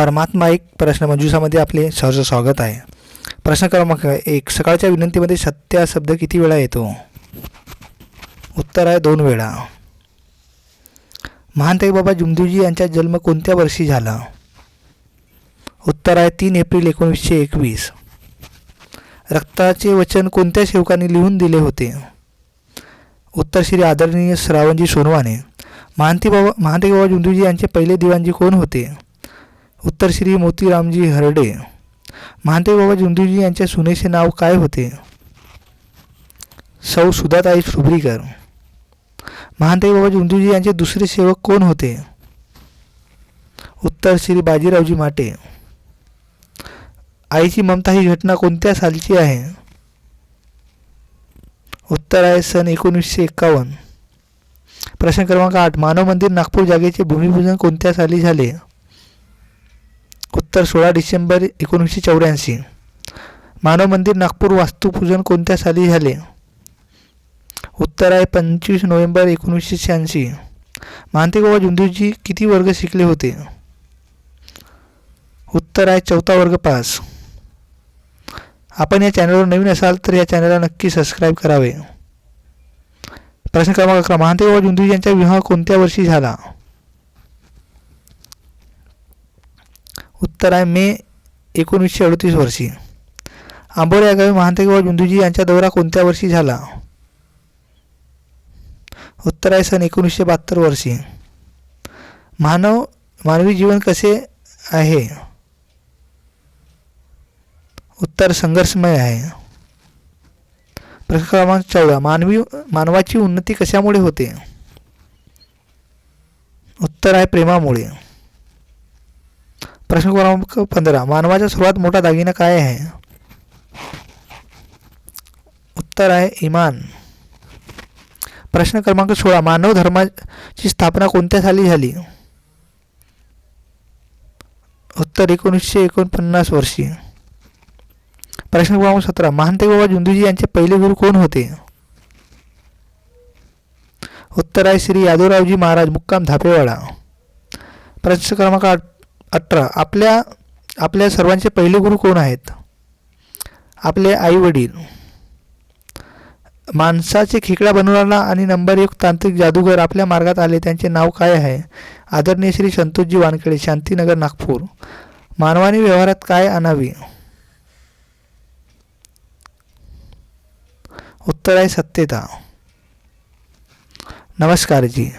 परमात्मा एक प्रश्न मंजुषामध्ये आपले सहर्ष स्वागत आहे. प्रश्न क्रमांक एक सकाळच्या विनंतीमध्ये सत्य हा शब्द किती वेळा येतो? उत्तर आहे दोन वेळा. महानताई बाबा जुमदेवजी यांचा जन्म कोणत्या वर्षी झाला? उत्तर आहे तीन एप्रिल एकोणीसशे एकवीस. रक्ताचे वचन कोणत्या सेवकांनी लिहून दिले होते? उत्तर श्री आदरणीय श्रावणजी सोनवाने. महांती बाबा महांती बाबा जुंदूजी यांचे पहिले दिवाणजी कोण होते? उत्तर श्री मोतीरामजी हरडे. महांते बाबा जुंदूजी यांच्या सुनेचे नाव काय होते? सौ सुधाताई सुब्रीकर महांते बाबा जुंदूजी यांचे दुसरे सेवक कोण होते? उत्तर श्री बाजीरावजी माटे. आईची ममता ही घटना कोणत्या सालची आहे? उत्तर आहे सन एकोणीसशे एक्कावन्न. प्रश्न क्रमांक आठ मानव मंदिर नागपूर जागेचे भूमिपूजन कोणत्या साली झाले? उत्तर सोळा डिसेंबर एकोणीसशे चौऱ्याऐंशी. मानव मंदिर नागपूर वास्तुपूजन कोणत्या साली झाले? उत्तर आहे पंचवीस नोव्हेंबर एकोणीसशे शहाऐंशी. महांती जुंदूजी किती वर्ग शिकले होते? उत्तर आहे चौथा वर्ग पास. आपण या चॅनलवर नवीन असाल तर या चॅनलला नक्की सबस्क्राईब करावे. प्रश्न क्रमांक अकरा. महांती जुंदूजी यांचा विवाह कोणत्या वर्षी झाला? उत्तर आहे मे एकोणीसशे अडतीस वर्षी. आंबोरे या गावी महांते बाबा जुंदूजी यांचा दौरा कोणत्या वर्षी झाला? उत्तर आहे सन एकोणीसशे बहात्तर वर्षी. मानव मानवी जीवन कसे आहे? उत्तर संघर्षमय आहे. प्रश्न क्रमांक चौदा मानवी मानवाची उन्नती कशामुळे होते? उत्तर आहे प्रेमामुळे. प्रश्न क्रमांक पंधरा. मानवाचा सर्वात मोठा दागिना काय आहे? उत्तर आहे इमान. प्रश्न क्रमांक सोळा. मानव धर्माची स्थापना कोणत्या साली झाली? उत्तर एकोणीसशे एकोणपन्नास वर्षी. प्रश्न क्रमांक सतरा. महांते बाबा जुंदूजी यांचे पहिले गुरु कोण होते? उत्तर आहे श्री यादवरावजी महाराज मुक्काम धापेवाडा. प्रश्न क्रमांक आठ. अठरा. आपल्या आपल्या सर्वांचे पहिले गुरु कोण आहेत? आपले आईवडील. माणसाचे खेकडा बनवणारा आणि नंबर एक तांत्रिक जादूगर आपल्या मार्गात आले. त्यांचे नाव काय आहे? आदरणीय श्री संतोषजी वानखेडे शांतीनगर नागपूर. मानवाने व्यवहारात काय आणावी? उत्तर आहे सत्यता. नमस्कार जी.